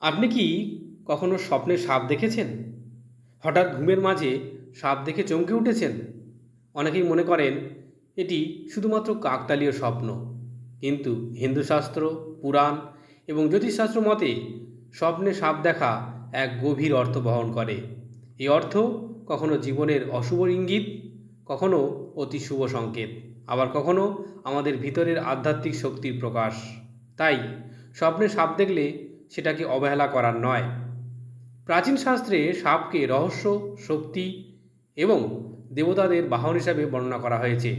আপনি কি কখনো স্বপ্নে সাপ দেখেছেন? হঠাৎ ঘুমের মাঝে সাপ দেখে চমকে উঠেছেন? অনেকেই মনে করেন এটি শুধুমাত্র কাকতালীয় স্বপ্ন। কিন্তু হিন্দুশাস্ত্র পুরাণ এবং জ্যোতিষশাস্ত্র মতে স্বপ্নে সাপ দেখা এক গভীর অর্থ বহন করে। এই অর্থ কখনো জীবনের অশুভ ইঙ্গিত, কখনো অতি শুভ সংকেত, আবার কখনো আমাদের ভিতরের আধ্যাত্মিক শক্তির প্রকাশ। তাই স্বপ্নে সাপ দেখলে সেটাকে অবহেলা করার নয়। প্রাচীন শাস্ত্রে সাপকে রহস্য, শক্তি এবং দেবতাদের বাহন হিসাবে বর্ণনা করা হয়েছে।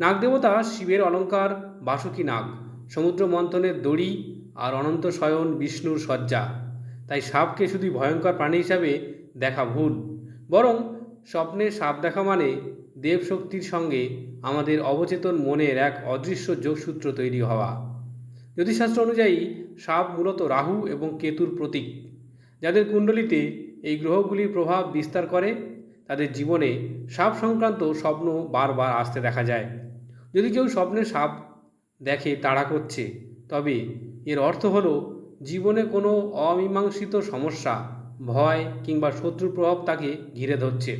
নাগদেবতা শিবের অলঙ্কার, বাসুকী নাগ সমুদ্র মন্থনের দড়ি আর অনন্ত শয়ন বিষ্ণুর শয্যা। তাই সাপকে শুধু ভয়ঙ্কর প্রাণী হিসাবে দেখা ভুল। বরং স্বপ্নে সাপ দেখা মানে দেবশক্তির সঙ্গে আমাদের অবচেতন মনের এক অদৃশ্য যোগসূত্র তৈরি হওয়া। জ্যোতিষশাস্ত্র অনুযায়ী সাপ মূলত রাহু এবং কেতুর প্রতীক। যাদের কুণ্ডলিতে এই গ্রহগুলির প্রভাব বিস্তার করে, তাদের জীবনে সাপ সংক্রান্ত স্বপ্ন বারবার আসতে দেখা যায়। যদি কেউ স্বপ্নে সাপ দেখে তাড়া করছে, তবে এর অর্থ হলো জীবনে কোনো অমীমাংসিত সমস্যা, ভয় কিংবা শত্রুর প্রভাব তাকে ঘিরে ধরছে।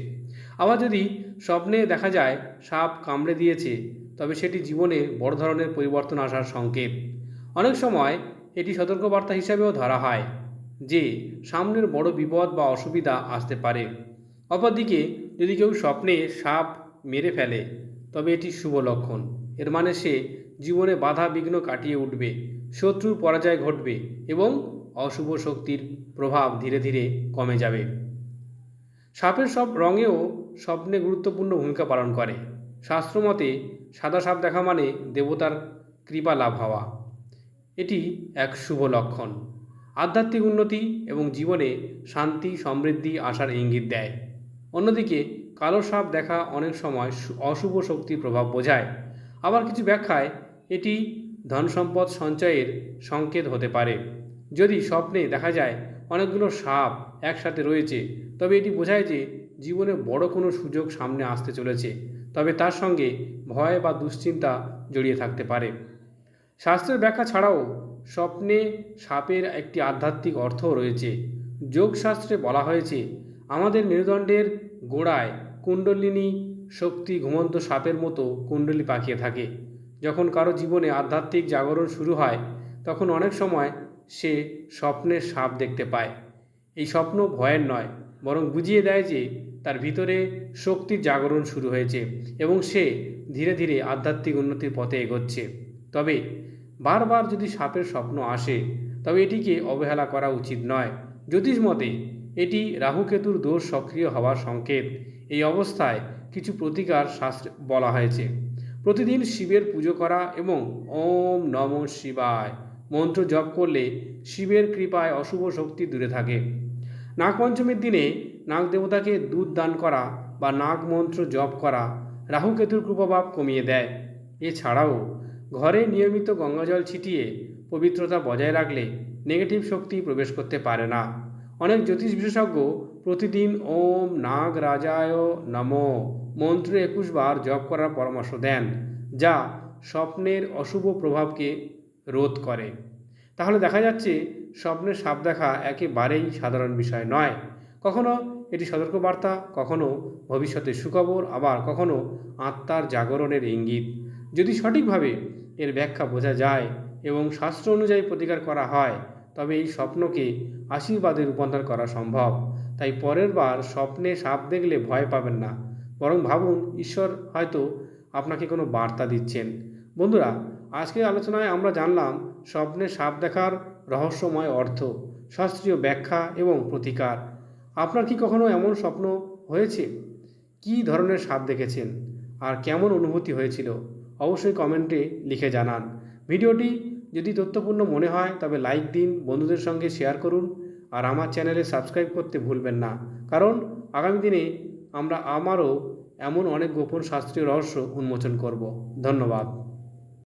আবার যদি স্বপ্নে দেখা যায় সাপ কামড়ে দিয়েছে, তবে সেটি জীবনে বড় ধরনের পরিবর্তন আসার সংকেত। অনেক সময় এটি সতর্কবার্তা হিসাবেও ধরা হয় যে সামনের বড় বিপদ বা অসুবিধা আসতে পারে। অপরদিকে, যদি কেউ স্বপ্নে সাপ মেরে ফেলে, তবে এটি শুভ লক্ষণ। এর মানে সে জীবনে বাধা বিঘ্ন কাটিয়ে উঠবে, শত্রুর পরাজয় ঘটবে এবং অশুভ শক্তির প্রভাব ধীরে ধীরে কমে যাবে। সাপের সব রঙেও স্বপ্নে গুরুত্বপূর্ণ ভূমিকা পালন করে। শাস্ত্রমতে সাদা সাপ দেখা মানে দেবতার কৃপা লাভ হওয়া। এটি এক শুভ লক্ষণ। আধ্যাত্মিক উন্নতি এবং জীবনে শান্তি, সমৃদ্ধি আসার ইঙ্গিত দেয়। অন্যদিকে, কালো সাপ দেখা অনেক সময় অশুভ শক্তির প্রভাব বোঝায়। আবার কিছু ব্যাখ্যায়, এটি ধন সম্পদ সঞ্চয়ের সংকেত হতে পারে। যদি স্বপ্নে দেখা যায় অনেকগুলো সাপ একসাথে রয়েছে, তবে এটি বোঝায় যে জীবনে বড় কোনো সুযোগ সামনে আসতে চলেছে। তবে তার সঙ্গে ভয় বা দুশ্চিন্তা জড়িয়ে থাকতে পারে। শাস্ত্রের ব্যাখ্যা ছাড়াও স্বপ্নে সাপের একটি আধ্যাত্মিক অর্থও রয়েছে। যোগশাস্ত্রে বলা হয়েছে, আমাদের মেরুদণ্ডের গোড়ায় কুণ্ডলিনী শক্তি ঘুমন্ত সাপের মতো কুণ্ডলি পাকিয়ে থাকে। যখন কারও জীবনে আধ্যাত্মিক জাগরণ শুরু হয়, তখন অনেক সময় সে স্বপ্নের সাপ দেখতে পায়। এই স্বপ্ন ভয়ের নয়, বরং বুঝিয়ে দেয় যে তার ভিতরে শক্তির জাগরণ শুরু হয়েছে এবং সে ধীরে ধীরে আধ্যাত্মিক উন্নতির পথে এগোচ্ছে। তবে বারবার যদি সাপের স্বপ্ন আসে, তবে এটিকে অবহেলা করা উচিত নয়। জ্যোতিষ মতে, এটি রাহুকেতুর দোষ সক্রিয় হওয়ার সংকেত। এই অবস্থায় কিছু প্রতিকার শাস্ত্রে বলা হয়েছে। প্রতিদিন শিবের পুজো করা এবং ওম নম শিবায় মন্ত্র জপ করলে শিবের কৃপায় অশুভ শক্তি দূরে থাকে। নাগপঞ্চমীর দিনে নাগ দেবতাকে দুধ দান করা বা নাগ মন্ত্র জপ করা রাহুকেতুর কৃপাভাব কমিয়ে দেয়। এছাড়াও ঘরে নিয়মিত গঙ্গাজল ছিটিয়ে পবিত্রতা বজায় রাখলে নেগেটিভ শক্তি প্রবেশ করতে পারে না। অনেক জ্যোতিষ বিশেষজ্ঞ প্রতিদিন ওম নাগ রাজায় নম মন্ত্র একুশ বার জপ করার পরামর্শ দেন, যা স্বপ্নের অশুভ প্রভাবকে রোধ করে। তাহলে দেখা যাচ্ছে স্বপ্নের সাপ দেখা একেবারেই সাধারণ বিষয় নয়। কখনো এটি সতর্কবার্তা, কখনো ভবিষ্যতের সুখবর, আবার কখনো আত্মার জাগরণের ইঙ্গিত। যদি সঠিকভাবে এর ব্যাখ্যা বোঝা যায় এবং শাস্ত্র অনুযায়ী প্রতিকার করা হয়, তবে এই স্বপ্নকে আশীর্বাদে রূপান্তর করা সম্ভব। তাই পরের বার স্বপ্নে সাপ দেখলে ভয় পাবেন না। বরং ভাবুন, ঈশ্বর হয়তো আপনাকে কোনো বার্তা দিচ্ছেন। বন্ধুরা, আজকের আলোচনায় আমরা জানলাম, স্বপ্নে সাপ দেখার রহস্যময় অর্থ, শাস্ত্রীয় ব্যাখ্যা এবং প্রতিকার। আপনার কি কখনো এমন স্বপ্ন হয়েছে? কী ধরনের সাপ দেখেছেন? আর কেমন অনুভূতি হয়েছিল? অবশ্যই কমেন্টে লিখে জানান। ভিডিওটি যদি তথ্যপূর্ণ মনে হয়, তবে লাইক দিন, বন্ধুদের সঙ্গে শেয়ার করুন, আর আমার চ্যানেলে সাবস্ক্রাইব করতে ভুলবেন না। কারণ আগামী দিনে আমরা আমারও এমন অনেক গোপন শাস্ত্রীয় রহস্য উন্মোচন করব। ধন্যবাদ।